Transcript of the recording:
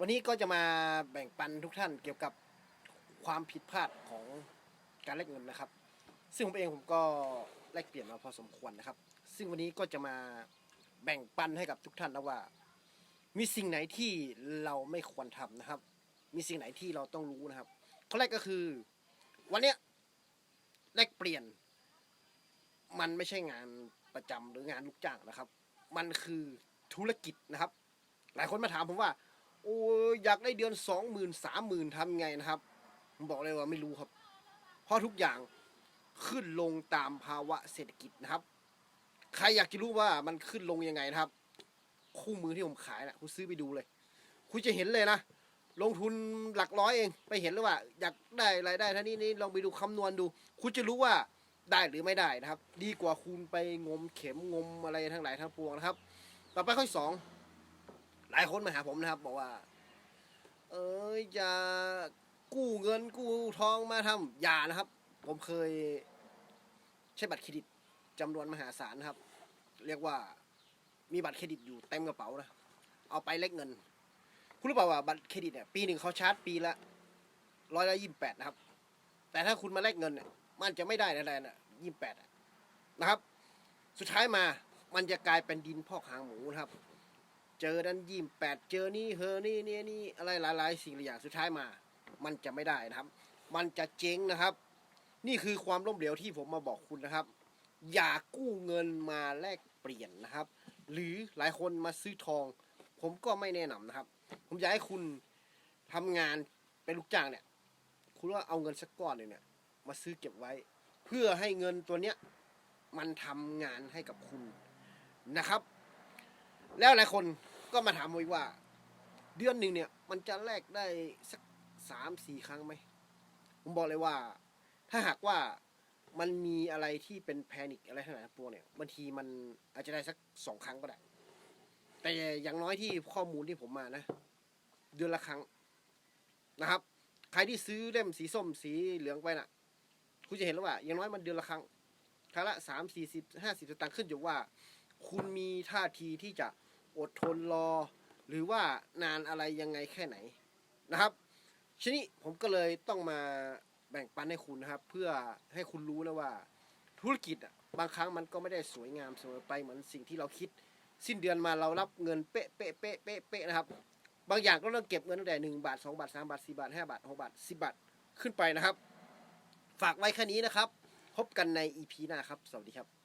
วันนี้ก็จะมาแบ่งปันทุกท่านเกี่ยวกับความผิดพลาดของการแลกเงินนะครับ ซึ่งผมเองผมก็แลกเปลี่ยนมาพอสมควรนะครับ ซึ่งวันนี้ก็จะมาแบ่งปันให้กับทุกท่านนะว่า มีสิ่งไหนที่เราไม่ควรทำนะครับ มีสิ่งไหนที่เราต้องรู้นะครับข้อแรกก็คือ วันเนี้ยแลกเปลี่ยน มันไม่ใช่งานประจำหรืองานลูกจ้างนะครับ มันคือธุรกิจนะครับ หลายคนมาถามผมว่า โอ้ยอยากได้เดือนสองหมื่นสามหมื่นทำไงนะครับผมบอกเลยว่าไม่รู้ครับ เพราะทุกอย่างขึ้นลงตามภาวะเศรษฐกิจนะครับ ใครอยากจะรู้ว่ามันขึ้นลงยังไงนะครับ คู่มือที่ผมขายนะคุณซื้อไปดูเลย คุณจะเห็นเลยนะ ลงทุนหลักร้อยเอง ไปเห็นแล้วว่า อยากได้รายได้เท่านี้นี่ลองไปดูคำนวณดู คุณจะรู้ว่าได้หรือไม่ได้นะครับ ดีกว่าคุณไปงมเข็มงมอะไรทั้งหลายทั้งปวงนะครับ ต่อไปข้อสอง หลายคนมาหาผมนะครับ บอกว่า เอ้ยอย่ากู้เงินกู้ทองมาทำอย่านะครับ ผมเคย ใช้บัตรเครดิตจำนวนมหาศาลนะครับ เรียกว่ามีบัตรเครดิตอยู่เต็มกระเป๋านะเอาไปเล็กเงิน คุณรู้เปล่าว่าบัตรเครดิตเนี่ยปีหนึ่งเขาชาร์จปีละร้อยละยี่สิบแปดนะครับ แต่ถ้าคุณมาแลกเงินเนี่ยมันจะไม่ได้อะไรนะยี่สิบแปดนะครับ สุดท้ายมามันจะกลายเป็นดินพอกหางหมูนะครับ เจอนั้นยี่แปดเจอนี่เฮอนี่เนี่นี่อะไรหลาย ๆ สิ่งหลายอย่างสุดท้ายมา มันจะไม่ได้นะครับ มันจะเจ๊งนะครับ นี่คือความล้มเหลวที่ผมมาบอกคุณนะครับ อย่ากู้เงินมาแลกเปลี่ยนนะครับ หรือหลายคนมาซื้อทอง ผมก็ไม่แนะนำนะครับ ผมอยากให้คุณทำงานเป็นลูกจ้างเนี่ย คุณว่าเอาเงินสักก้อนหนึ่งเนี่ย มาซื้อเก็บไว้ เพื่อให้เงินตัวเนี้ยมันทำงานให้กับคุณนะครับ แล้วหลายคน ก็มาถามผมอีกว่า เดือนหนึ่งเนี่ย มันจะแลกได้สักสามสี่ครั้งไหม ผมบอกเลยว่า ถ้าหากว่ามันมีอะไรที่เป็นแพนิคอะไรทั้งหลายทั้งปวงเนี่ยบางทีมันอาจจะได้สักสองครั้งก็ได้ แต่อย่างน้อยที่ข้อมูลที่ผมมานะ เดือนละครั้งนะครับ ใครที่ซื้อเล่มสีส้มสีเหลืองไปน่ะ คุณจะเห็นแล้วว่า อย่างน้อยมันเดือนละครั้งครั้งละสามสี่สิบห้าสิบสตางค์ขึ้นอยู่ว่า คุณมีท่าทีที่จะ อดทนรอ หรือว่านานอะไรยังไงแค่ไหนนะครับชนี้ผมก็เลยต้องมาแบ่งปันให้คุณนะครับ เพื่อให้คุณรู้นะว่า ธุรกิจอะบางครั้งมันก็ไม่ได้สวยงามเสมอไปเหมือนสิ่งที่เราคิด สิ้นเดือนมาเรารับเงินเป๊ะเป๊ะเป๊ะเป๊ะเป๊ะนะครับ บางอย่างก็ต้องเก็บเงินตั้งแต่หนึ่งบาทสองบาทสามบาทสี่บาทห้าบาทหกบาทสิบบาทขึ้นไปนะครับ ฝากไว้แค่นี้นะครับ พบกันใน EP หน้าครับ สวัสดีครับ